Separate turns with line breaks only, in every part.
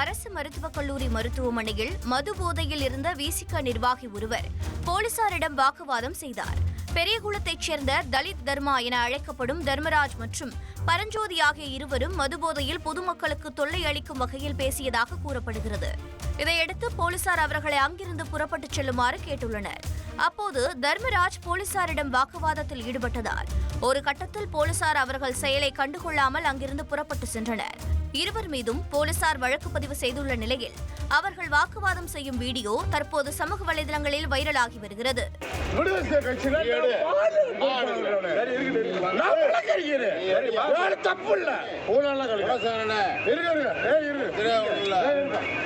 அரசு மருத்துவக் கல்லூரி மருத்துவமனையில் மது போதையில் இருந்த விசிக நிர்வாகி ஒருவர் போலீசாரிடம் வாக்குவாதம் செய்தார். பெரியகுளத்தைச் சேர்ந்த தலித் தர்மா என அழைக்கப்படும் தர்மராஜ் மற்றும் பரஞ்சோதி ஆகிய இருவரும் மதுபோதையில் பொதுமக்களுக்கு தொல்லை அளிக்கும் வகையில் பேசியதாக கூறப்படுகிறது. இதையடுத்து போலீசார் அவர்களை அங்கிருந்து புறப்பட்டுச் செல்லுமாறு கேட்டுள்ளனர். அப்போது தர்மராஜ் போலீசாரிடம் வாக்குவாதத்தில் ஈடுபட்டதால் ஒரு கட்டத்தில் போலீசார் அவர்கள் செயலை கண்டுகொள்ளாமல் அங்கிருந்து புறப்பட்டு சென்றனர். இருவர் மீதும் போலீசார் வழக்கு பதிவு செய்துள்ள நிலையில் அவர்கள் வாக்குவாதம் செய்யும் வீடியோ தற்போது சமூக வலைதளங்களில் வைரலாகி வருகிறது.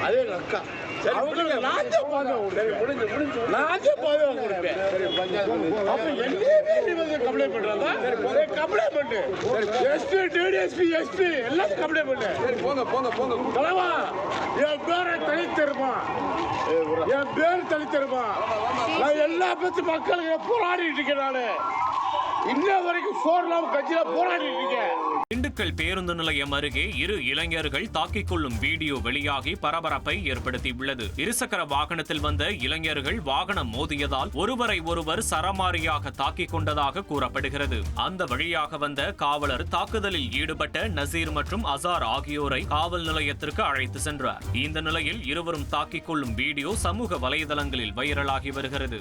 அதே. அவங்களுக்கு கொடுப்பேன். அப்ப என்னையே மீறி வந்து complaint பண்றாங்க? ஏய், complaint பண்ணு. எல்லாத்தையும் complaint பண்ணு. தலைவா, என் பேரை தலித் தருமா என் பேர் தலித் தருமா நான் எல்லா பத்தி மக்களுக்கு போராடிட்டு இருக்கேன் நானு இன்ன வரைக்கும் கட்சியில போராடிட்டு இருக்கேன்
திண்டுக்கல் பேருந்து நிலையம் அருகே இரு இளைஞர்கள் தாக்கிக் கொள்ளும் வீடியோ வெளியாகி பரபரப்பை ஏற்படுத்தியுள்ளது. இருசக்கர வாகனத்தில் வந்த இளைஞர்கள் வாகனம் மோதியதால் ஒருவரை ஒருவர் சரமாரியாக தாக்கிக் கொண்டதாக கூறப்படுகிறது. அந்த வழியாக வந்த காவலர் தாக்குதலில் ஈடுபட்ட நசீர் மற்றும் அசார் ஆகியோரை காவல் நிலையத்திற்கு அழைத்து சென்றார். இந்த நிலையில் இருவரும் தாக்கிக் கொள்ளும் வீடியோ சமூக வலைதளங்களில் வைரலாகி வருகிறது.